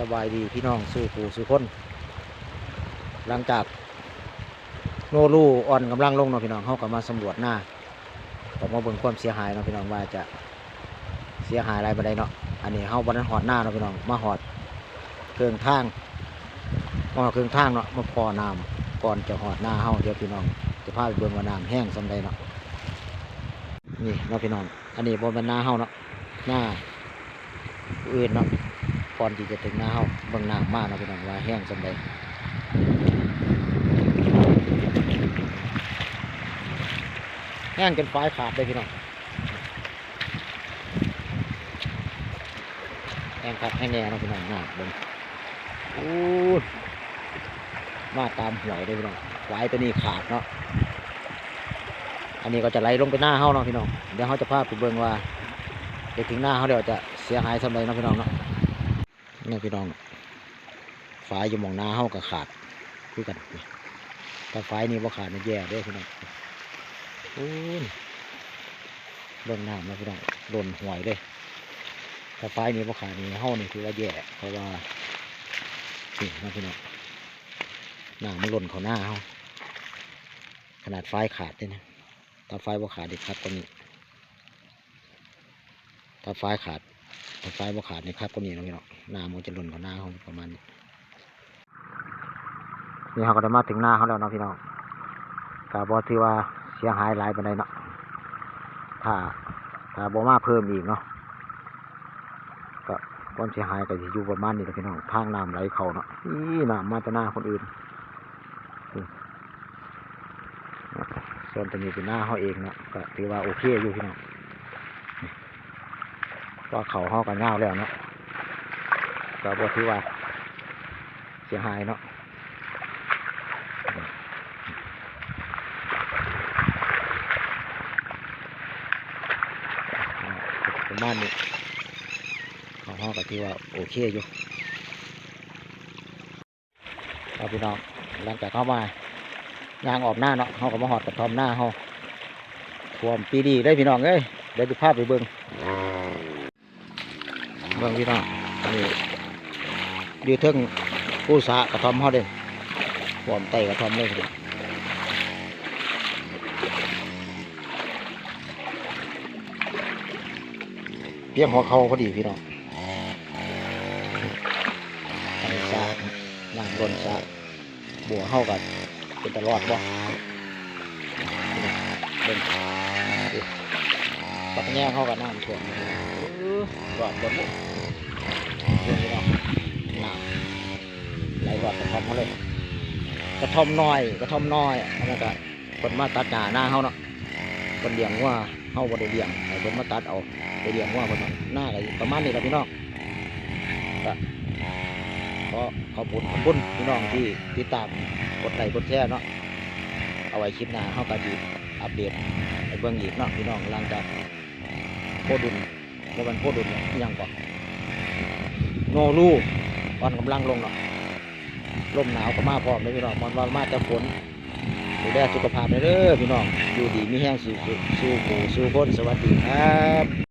สบายดีพี่น้องสู้ผู้สู้คน หลังจากโนรูอ่อนกำลังลงเนาะพี่น้องเขาก็มาสำรวจหน้าก็มาเบิ่งความเสียหายเนาะพี่น้องว่าจะเสียหายอะไรบ่ได้เนาะอันนี้เขาบันนั้นหอดหน้าเนาะพี่น้องมาหอดเครื่องทางมาหอดเครื่องทางเนาะมาพอน้ำก่อนจะหอดหน้าเขาเดี๋ยวพี่น้องจะพาไปเบิ่งว่าน้ำแห้งสำใดเนาะนี่เนาะพี่น้องอันนี้บนเป็นหน้าเขาเนาะหน้าอื่นเนาะ ก่อนที่จะถึงหน้าเขาเบิ่งน้ำมากนะพี่น้องว่าแห้งสำใดแห้งจนฟ้ายขาดเลยพี่น้องแห้งครับแห้งแน่นะพี่น้องน่าเบิ่งโอ้มาตามหวยเลยพี่น้องหวายตัวนี้ขาดเนาะอันนี้ก็จะไหลลงไปหน้าเฮาเนาะพี่น้องเดี๋ยวเขาจะพาไปเบิ่งว่าเดี๋ยวถึงหน้าเขาเดี๋ยวจะเสียหายสำไรเนะพี่น้องเนาะ นี่พี่น้องฝายอยู่มองหน้าเฮาก็ขาดคือกันถ้าฝายนี่บ่าขาดนี่แย่ด้อพี่น้องโอ้เบิ่งน้ำนะพี่น้องหล่นห่วยเลยถ้าไฟนี้พวกขาดนี่เฮานี่คือว่าแย่เพราะว่านี่นะพี่น้องหน้ำมันหล่นเขาหน้าเฮาขนาดไฟขาดเลยนะถ้าไฟบ่าขาดเด็ดครับก็นี้ถ้าไฟขาด ไฟบ่ขาดนี่ครับก็นี้นะพี่น้องน้ำมันจะหล่นเขาหน้าเฮาประมาณนี้นี่เขาก็ได้มาถึงหน้าเขาแล้วเนาะพี่น้องก็บอที่ว่าเสียหายหลายปานใดเนาะถ้าถ้าบ่มาเพิ่มอีกเนาะก็ความเสียหายก็สิอยู่ประมาณนี้แหละพี่น้องทางน้ำไหลเขาเนาะนี่น้ำมาจากหน้าคนอื่นส่วนตัวนี้เป็นหน้าเขาเองเนาะก็ถือว่าโอเคอยู่พี่น้อง ว่าเขาเขากันเงาแล้วเนาะก็บ่ถือว่าเสียหายเนาะประมาณนี้ของห้องก็ถือว่าโอเคอยู่เอาพี่น้องหลังจากเข้ามายางออกหน้าเนาะเขาก็มาหอดกระทอมหน้าเขาท่วมปีดีได้พี่น้องเอ้ยเดี๋ยวจะพาไปเบิ้ง เบิ้งพี่น้องอันนี้อยู่เทิงผู้สากระทอมเขาเด้ท่วมไตกระทอมเลยพี่น้องเพียงหัวเขาพอดีพี่น้องอันนี้ซานั่งบนซาบัวเข้ากันเป็นตลอดบ่เดินปักแง่เข้ากันน้ำท่วม รอดบเดินพี่น้องน้ำไหลรอดกระทอมเขาเลย กระทอมน้อยกระทอมน้อยอันนั้นก็คนมาตัดหญ้าหน้าเขาเนาะคนเลี้ยงว่าเขาบ่ได้เลี้ยงให้คนมาตัดเอาไปเลี้ยงว่าคนนั้นหน้าก็ประมาณนี้แหละพี่น้องก็ขอขอบคุณขอบคุณพี่น้องที่ติดตามกดไลค์กดแชร์เนาะเอาไว้คลิปหน้าเขาก็ดีอัปเดตให้เบิ่งอีกเนาะพี่น้องหลังจากโคดุน ว่ามันโคตรดุเนี่ยอิหยังก่อนโนรูตอนกำลังลงเนาะลมหนาวก็มาพร้อมเลยพี่น้องมันว่ามาแต่ฝนดูแลสุขภาพเด้อพี่น้องอยู่ดีมีแห้งสู้สู้สู้ผู้สู้คนสวัสดีครับ